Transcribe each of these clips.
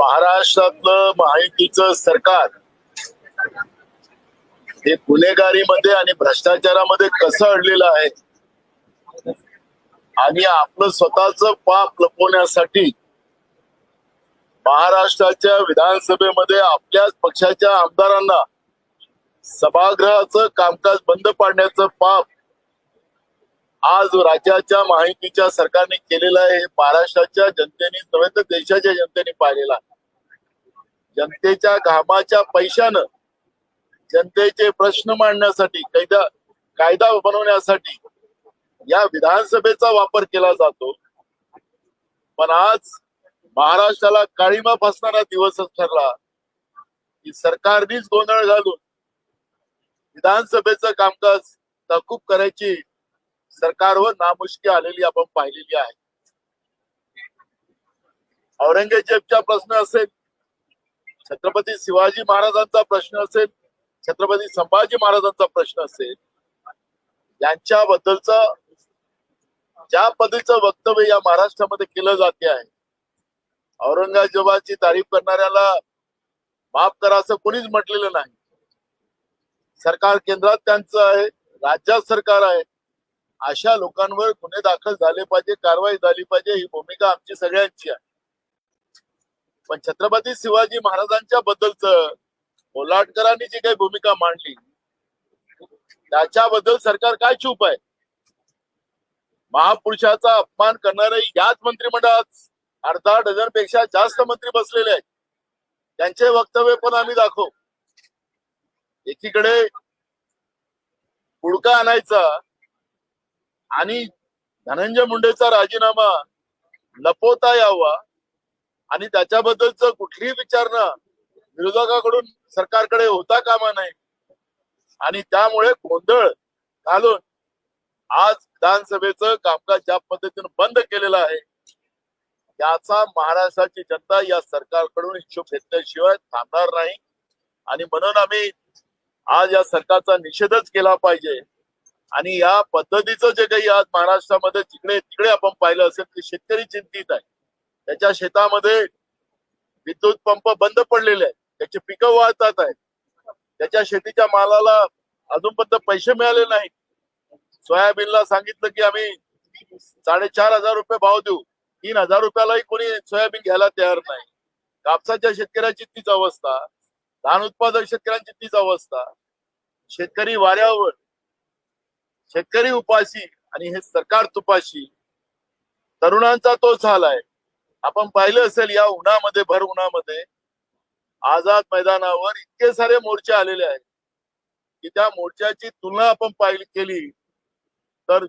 महाराष्ट्रातलं महायुतीचं सरकार हे गुन्हेगारीमध्ये आणि भ्रष्टाचारामध्ये कसं अडलेलं आहे? आणि आपलं स्वतःच पाप लपवण्यासाठी महाराष्ट्राच्या विधानसभेमध्ये आपल्याच पक्षाच्या आमदारांना सभागृहाचं कामकाज बंद पाडण्याचं पाप आज राज्याच्या माहितीच्या सरकारने केलेलं आहे हे महाराष्ट्राच्या जनतेने नव्हे तर देशाच्या जनतेने पाहिलेलं आहे. जनतेच्या घामाच्या पैशानं जनतेचे प्रश्न मांडण्यासाठी कायदा कायदा बनवण्यासाठी या विधानसभेचा वापर केला जातो. पण आज महाराष्ट्राला काळीमा फसणारा दिवस ठरला. की सरकारनीच गोंधळ घालून विधानसभेचं कामकाज तहकूब करायची सरकारवर नामुष्की आलेली आपण पाहिलेली आहे. औरंगजेबचा प्रश्न असेल छत्रपती शिवाजी महाराजांचा प्रश्न असेल छत्रपती संभाजी महाराजांचा प्रश्न असेल यांच्याबद्दलच ज्या पद्धतीचं वक्तव्य या महाराष्ट्रामध्ये केलं जाते आहे औरंगजेबाची तारीफ करणाऱ्याला माफ करा असं कोणीच म्हटलेलं नाही. सरकार केंद्रात त्यांचं आहे राज्यात सरकार आहे अशा लोकांवर गुन्हे दाखल झाले पाहिजे कारवाई झाली पाहिजे ही भूमिका आमची सगळ्यांची आहे. पण छत्रपती शिवाजी महाराजांच्या बद्दलच कोल्हाटकरांनी जी काही भूमिका मांडली त्याच्याबद्दल सरकार काय चूप आहे? महापुरुषाचा अपमान करणारे याच मंत्रिमंडळात अर्धा डझनपेक्षा जास्त मंत्री बसलेले आहेत. त्यांचे वक्तव्य पण आम्ही दाखवू. एकीकडे पुडका आणायचा आणि धनंजय मुंडेचा राजीनामा लपवता यावा. आणि त्याच्याबद्दलच कुठलीही विचारणा विरोधकाकडून सरकारकडे होता कामा नये आणि त्यामुळे गोंधळ घालून आज विधानसभेचं कामकाज ज्या पद्धतीनं बंद केलेलं आहे याचा महाराष्ट्राची जनता या सरकारकडून हिशोब घेतल्याशिवाय थांबणार नाही. आणि म्हणून आम्ही आज या सरकारचा निषेधच केला पाहिजे. आणि या पद्धतीचं जे काही आज महाराष्ट्रामध्ये जिकडे तिकडे आपण पाहिलं असेल ते शेतकरी चिंतित आहे. त्याच्या शेतामध्ये विद्युत पंप बंद पडलेले आहेत. त्याची पिकं वाहतात आहेत. त्याच्या शेतीच्या मालाला अजूनपर्यंत पैसे मिळाले नाहीत. सोयाबीनला सांगितलं की आम्ही साडेचार हजार रुपये भाव देऊ. तीन हजार रुपयालाही कोणी सोयाबीन घ्यायला तयार नाही. कापसाच्या शेतकऱ्याची तीच अवस्था. धान उत्पादक शेतकऱ्यांची तीच अवस्था. शेतकरी वाऱ्यावर. शेतकरी उपाशी आणि हे सरकार तुपाशी. तरुणांचा तोच झालाय. आपण पाहिलं असेल या उन्हामध्ये भर उन्हामध्ये आझाद मैदानावर इतके सारे मोर्चे आलेले आहेत की त्या मोर्चाची तुलना आपण पाहिली केली तर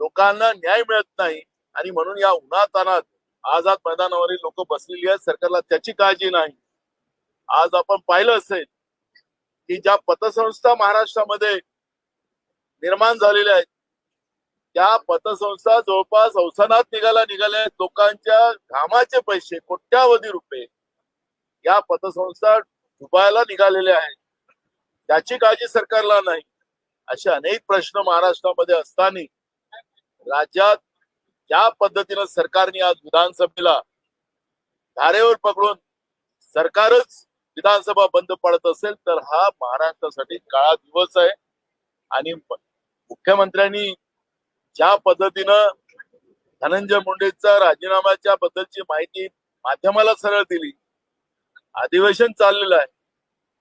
लोकांना न्याय मिळत नाही. आणि म्हणून या उन्हातानात आझाद मैदानावरील लोक बसलेली आहेत. सरकारला त्याची काळजी नाही. आज आपण पाहिलं असेल की ज्या पतसंस्था महाराष्ट्रामध्ये निर्माण झालेल्या आहेत त्या पतसंस्था जवळपास अवसानात निघाला निघाल्या. आहेत लोकांच्या घामाचे पैसे कोट्यावधी रुपये या पतसंस्था डुबायला निघालेल्या आहेत. त्याची काळजी सरकारला नाही. असे अनेक प्रश्न महाराष्ट्रामध्ये असताना राज्यात ज्या पद्धतीनं सरकारने आज विधानसभेला धारेवर पकडून सरकारच विधानसभा बंद पडत असेल तर हा महाराष्ट्रासाठी काळा दिवस आहे. आणि मुख्यमंत्र्यांनी ज्या पद्धतीनं धनंजय मुंडेचा राजीनाम्याच्या बद्दलची माहिती माध्यमाला सरळ दिली. अधिवेशन चाललेलं आहे.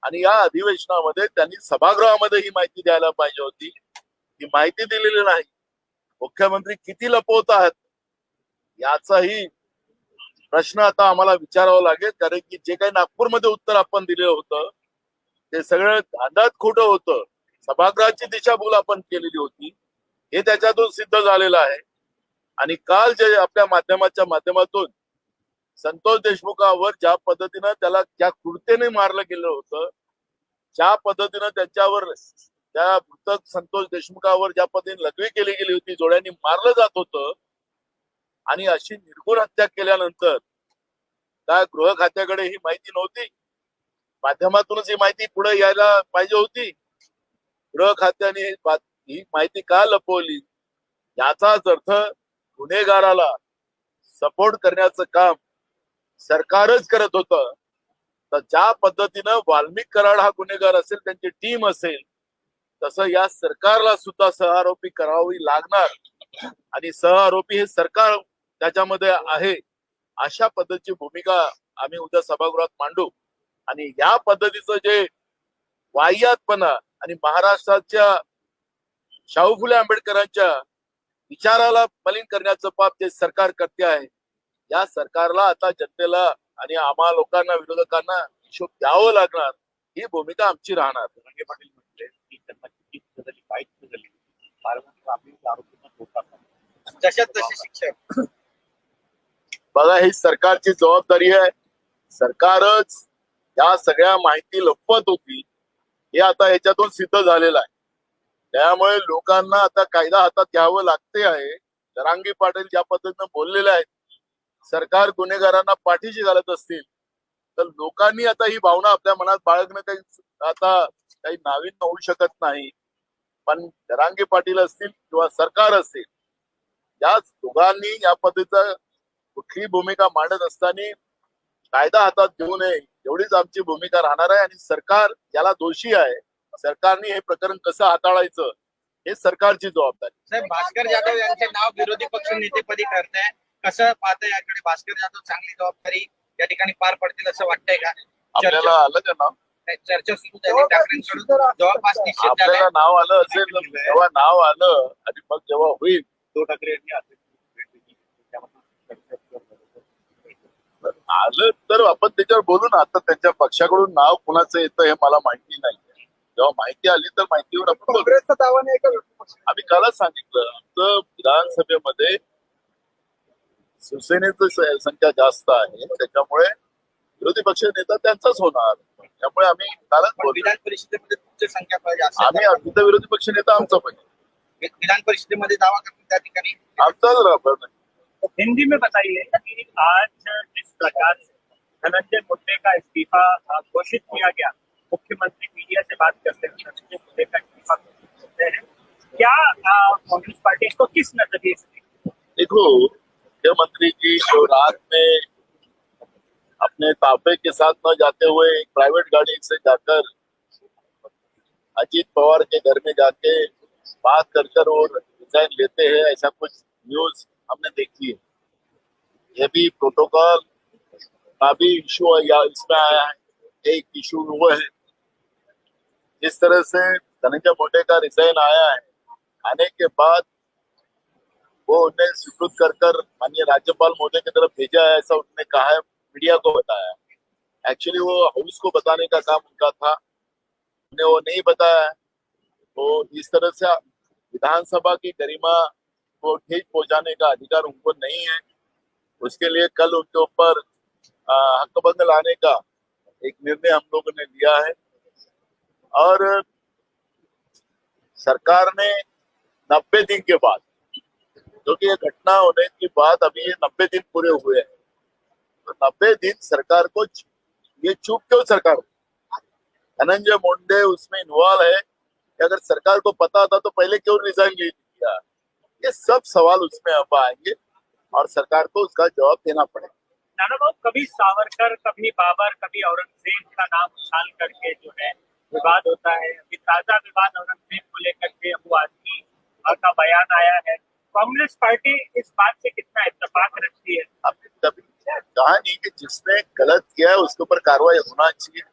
आणि या अधिवेशनामध्ये त्यांनी सभागृहामध्ये ही माहिती द्यायला पाहिजे होती. ही माहिती दिलेली नाही. मुख्यमंत्री किती लपवत आहात? याचाही प्रश्न आता आम्हाला विचारावा लागेल. कारण की जे काही नागपूरमध्ये उत्तर आपण दिलेलं होतं ते सगळं धांदात खोटं होतं. सभागृहाची दिशाभूल आपण केलेली होती. हे त्याच्यातून सिद्ध झालेलं आहे. आणि काल जे आपल्या माध्यमाच्या माध्यमातून संतोष देशमुखावर ज्या पद्धतीनं त्याला ज्या कृत्येने मारलं गेलं होतं ज्या पद्धतीनं त्याच्यावर त्या मृतक संतोष देशमुखावर ज्या पद्धतीने लघवी केली गेली होती जोड्यांनी मारलं जात होतं आणि अशी निर्गुण हत्या केल्यानंतर त्या गृह खात्याकडे ही माहिती नव्हती? माध्यमातूनच ही माहिती पुढे यायला पाहिजे होती? गृह खात्याने ही माहिती का लपवली? याचाच अर्थ गुन्हेगाराला सपोर्ट करण्याचं काम सरकारच करत होतं. तर ज्या पद्धतीनं वाल्मिक कराड हा गुन्हेगार असेल त्यांची टीम असेल तसं या सरकारला सुद्धा सहआरोपी करावी लागणार. आणि सहआरोपी हे सरकार त्याच्यामध्ये आहे. अशा पद्धतीची भूमिका आम्ही उद्या सभागृहात मांडू. आणि या पद्धतीचं जे वाह्यातपणा आणि महाराष्ट्राच्या शाहू फुले आंबेडकरांच्या विचाराला मलिन करण्याचं पाप जे सरकार करते आहे. या सरकारला आता जनतेला आणि आम्हा लोकांना विरोधकांना हिशोब द्यावं लागणार. ही भूमिका आमची राहणार. पाटील म्हटले की त्यांना किती झाली वाईट झाली? जशात तशी शिक्षक बघा ही सरकारची जबाबदारी आहे. सरकारच या सगळ्या माहिती लपवत होती. हे आता ह्याच्यातून सिद्ध झालेलं आहे. त्यामुळे लोकांना आता कायदा हातात घ्यावं लागते आहे. जरांगी पाटील ज्या पद्धतीनं बोललेले आहेत सरकार गुन्हेगारांना पाठीशी घालत असतील तर लोकांनी आता ही भावना आपल्या मनात बाळगणं काही आता काही नावीन्य होऊ शकत नाही. पण जरांगी पाटील असतील किंवा सरकार असेल या दोघांनी या पद्धतीचा कुठली भूमिका मांडत असताना कायदा हातात घेऊ नये एवढीच आमची भूमिका राहणार आहे आणि सरकार याला दोषी आहे. सरकारने हे प्रकरण कसं हाताळायचं हे सरकारची जबाबदारी. साहेब भास्कर जाधव यांचे नाव विरोधी पक्ष नेतेपदी करताय कसं पाहता याकडे भास्कर जाधव चांगली जबाबदारी या ठिकाणी पार पडतील असं वाटतंय का? आपल्याला आलं का नाव चर्चा सुरू झाली. ठाकरेंकडून जवळपास निश्चित झालंय. आपल्याला नाव आलं असेल जेव्हा नाव आलं आणि मग जेव्हा होईल उद्धव ठाकरे यांनी अध्यक्ष भेट दिली. त्यामध्ये चर्चा सुरू झाली. आलं तर आपण त्याच्यावर बोलू ना. आता त्यांच्या पक्षाकडून नाव कुणाचं येतं हे मला माहिती नाही. जेव्हा माहिती आली तर माहितीवर आपण बोलू काँग्रेसचं दावा नाही का आम्ही कालच सांगितलं आमचं विधानसभेमध्ये शिवसेनेचं स- संख्या जास्त आहे. त्याच्यामुळे विरोधी पक्ष नेता त्यांचाच होणार. त्यामुळे आम्ही कालच विधान परिषदेमध्ये तुमची संख्या पाहिजे असं आम्ही तिथं विरोधी पक्ष नेता आमचा पाहिजे. विधान परिषदेमध्ये दावा करतो त्या ठिकाणी? आमचाच राहणार हिंदी में बताइए कि आज जिस प्रकार से धनंजय मुंडे का इस्तीफा घोषित किया गया मुख्यमंत्री मीडिया से बात करते हुए धनंजय मुंडे का हैं। क्या कांग्रेस पार्टी इसको किस नज़रिए से देखो, मुख्यमंत्री जी, जो रात में अपने ताफे के साथ न जाते हुए एक प्राइवेट गाड़ी से जाकर अजीत पवार के घर में जाके बात कर कर और रिजाइन लेते हैं, ऐसा कुछ न्यूज़ हमने देखी है। ये भी प्रोटोकॉल का भी इशू या इसमें आया है, एक इशू वो है। जिस तरह से धनंजय मुंडे का रिजाइन आया है, आने के बाद वो उन्हें स्वीकृत कर कर माननीय राज्यपाल महोदय की तरफ़ भेजा है, ऐसा उन्होंने कहा है, मीडिया को बताया एक्चुअली वो हाउस को बताने का काम उनका था। उन्हें वो नहीं बताया तो इस तरह से विधानसभा की गरिमा को ठीक पहुँचाने का अधिकार उनको नहीं है। उसके लिए कल उनके ऊपर हकबंद लाने का एक निर्णय हम लोगों ने लिया है। और सरकार ने नब्बे दिन के बाद, क्योंकि ये घटना होने के बाद अभी ये नब्बे दिन पूरे हुए हैं तो नब्बे दिन सरकार को ये चूक क्यों सरकार धनंजय मुंडे उसमें इन्वॉल्व है कि अगर सरकार को पता था तो पहले क्यों रिजाइन नहीं दिया ये सब सवाल उसमें अब आएँगे और सरकार को उसका जवाब देना पड़ेगा। नाना बाबू, कभी सावरकर, कभी बाबर, कभी औरंगज़ेब का नाम उछाल करके जो है विवाद होता है अभी ताज़ा विवाद औरंगज़ेब को लेकर के अबू आदमी का बयान आया है। कांग्रेस पार्टी इस बात से कितना इत्तेफाक रखती है? कभी कहा नहीं कि जिसने गलत किया है उसके ऊपर कार्रवाई होना चाहिए।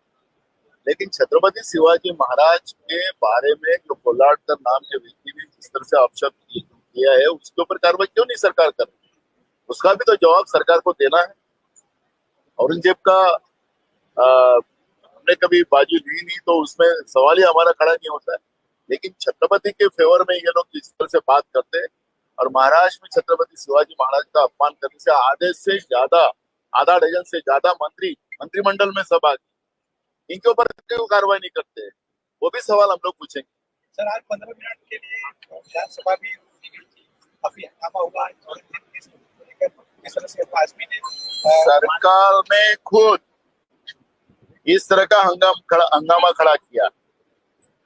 लेकिन छत्रपति शिवाजी महाराज के बारे में जो कोलाडकर नाम के व्यक्ति ने जिस तरह से अपशब्द किया है उसके ऊपर कार्रवाई क्यों नहीं सरकार कर रही? उसका भी तो जवाब सरकार को देना है। औरंगज़ेब का आ, हमने कभी बाजू ली नहीं तो उसमें सवाल ही हमारा खड़ा नहीं होता है। लेकिन छत्रपति के फेवर में ये लोग जिस तरह से बात करते और महाराष्ट्र में छत्रपति शिवाजी महाराज का अपमान करने से आधे से ज़्यादा आधा डजन से ज़्यादा मंत्री मंत्रिमंडल में सब आ गए इनके ऊपर क्यों कार्रवाई नहीं करते वो भी सवाल हम लोग पूछेंगे। सर आज पंद्रह मिनट के लिए विधानसभा भी काफ़ी हंगामा हुआ इस सरकार में खुद इस तरह का हंगाम खड़ा हंगामा खड़ा किया।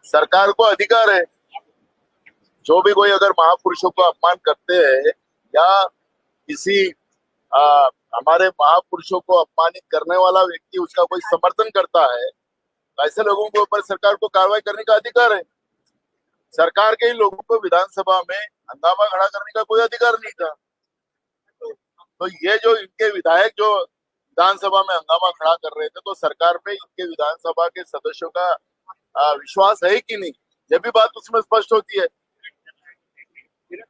सरकार को अधिकार है। जो भी कोई अगर महापुरुषों को अपमान करते हैं या किसी आ, हमारे महापुरुषों को अपमानित करने वाला व्यक्ति उसका कोई समर्थन करता है तो ऐसे लोगों के ऊपर सरकार को कार्रवाई करने का अधिकार है। सरकार के ही लोगों को विधानसभा में हंगामा खड़ा करने का कोई अधिकार नहीं था। तो ये जो इनके विधायक जो विधानसभा में हंगामा खड़ा कर रहे थे तो सरकार पे इनके विधानसभा के सदस्यों का विश्वास है कि नहीं? ये भी बात उसमें स्पष्ट होती है।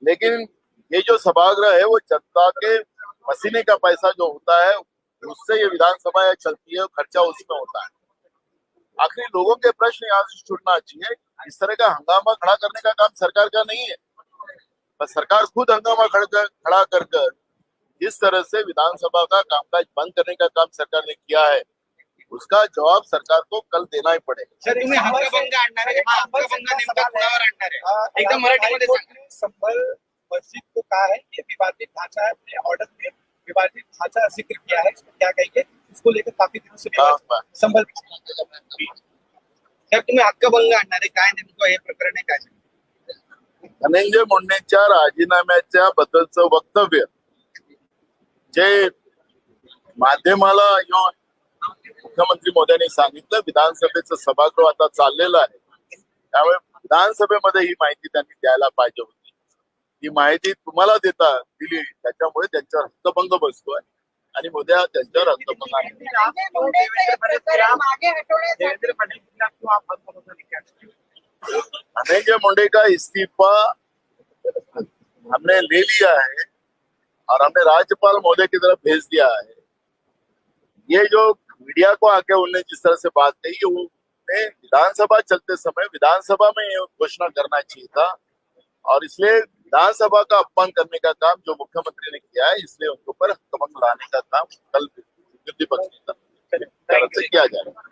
लेकिन ये जो सभागृह है, वो जनता के पसीने का पैसा जो होता है, उससे ये विधानसभा चलती है, खर्चा उसमें होता है। आखिर लोगों के प्रश्न यहाँ से छुटना चाहिए इस तरह का हंगामा खड़ा करने का काम सरकार का नहीं है। बस सरकार खुद हंगामा खड़ा कर खड़ा कर कर जिस तरह से विधानसभा का कामकाज बंद करने का काम सरकार ने किया है उसका जवाब सरकार को कल देना ही पड़ेगा। सर तुम्ही हक्कभंग आणणार आहे हा हक्कभंग नेमका कुणावर आणणार आहे एकदम मराठीमध्ये हाईकोर्ट मस्जिद को कहा है ये विवादित ढांचा है अपने ऑर्डर में विवादित ढांचा ज़िक्र किया है इसको क्या कहेंगे? इसको लेकर काफ़ी दिनों से हाँ, विवाद हाँ। संभल साहेब तुम्ही हक्कभंग आणणार आहे काय नेमकं हे प्रकरण आहे काय? धनंजय मुंडेंच्या राजीनाम्याच्या बद्दलचं वक्तव्य जे माध्यमाला येऊन मुख्यमंत्री मोद्यांनी सांगितलं विधानसभेचं सभागृह आता चाललेलं आहे त्यामुळे विधानसभेमध्ये ही माहिती त्यांनी द्यायला पाहिजे होती ही माहिती तुम्हाला देता दिली त्याच्यामुळे त्यांच्यावर हक्कभंग बसतोय आणि उद्या त्यांच्यावर हक्कभंग आहे. धनंजय मुंडे का इस्तीफा हमने ले लिया है और हमने राज्यपाल महोदय की तरफ़ भेज दिया है। ये जो मीडिया को आके उन्होंने जिस तरह से बात कही उन्हें विधानसभा चलते समय विधानसभा में घोषणा करना चाहिए था। और इसलिए विधानसभा का अपमान करने का काम जो मुख्यमंत्री ने किया है इसलिए उनके ऊपर कमन लाने का काम कल विरोधी पक्ष किया जाएगा।